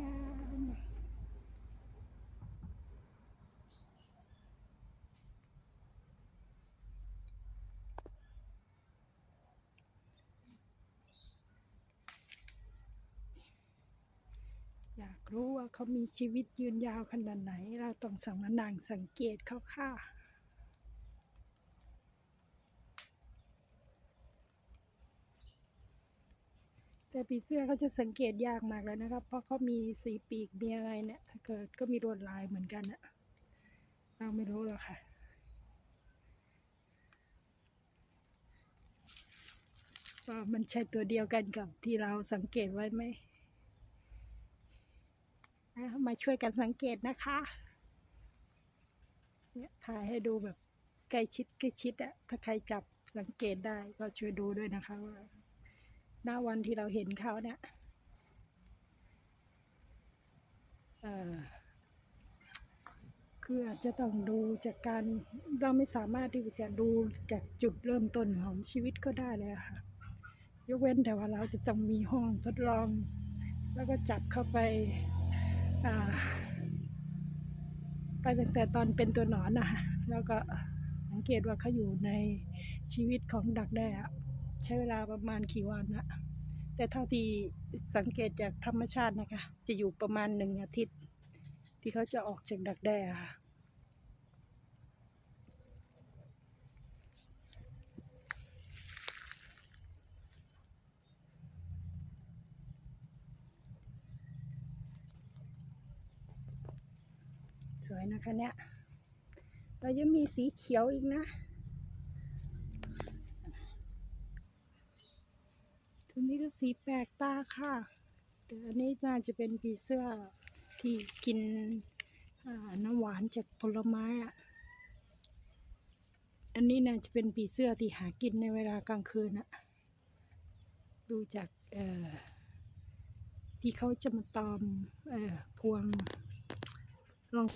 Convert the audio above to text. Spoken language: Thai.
งามอยากรู้ว่าเขามีชีวิตยืนยาวขนาดไหน เราต้องสังมางสังเกตเขาค่ะ แต่ปีเสื้อเขาจะสังเกตยากมากแล้วนะครับ เพราะเขามีสีปีกมีอะไรเนี่ย ถ้าเกิดก็มีลวดลายเหมือนกันอะเราไม่รู้หรอกค่ะว่ามันใช่ตัวเดียวกันกับที่เราสังเกตไว้ไหมมาช่วยกันสังเกตนะคะ เนี่ยถ่ายให้ดูแบบใกล้ชิดใกล้ชิดอะถ้าใครจับสังเกตได้ก็ช่วยดูด้วยนะคะว่า หน้าวันที่เราเห็นเขาเนี่ยเอ่อคืออาจจะต้องดูจากการเราไม่สามารถที่จะดูจากจุดเริ่มต้นของชีวิตก็ได้เลยค่ะ ยกเว้นแต่ว่าเราจะต้องมีห้องทดลอง แล้วก็จับเข้าไปอ่าไปตั้งแต่ตอนเป็นตัวหนอนนะคะแล้วก็สังเกตว่าเขาอยู่ในชีวิตของดักแด้อะ ใช้เวลาประมาณกี่วันนะแต่เท่าที่สังเกตจากธรรมชาตินะคะ จะอยู่ประมาณหนึ่งอาทิตย์ ที่เขาจะออกจากดักแด้ค่ะสวยนะคะเนี่ยเรายังมีสีเขียวอีกนะ ตรงนี้ก็สีแปลกตาค่ะ แต่อันนี้น่าจะเป็นผีเสื้อที่กินน้ำหวานจากผลไม้อะอันนี้น่าจะเป็นผีเสื้อที่หากินในเวลากลางคืนอะดูจากที่เขาจะมาตอมออพวงลอง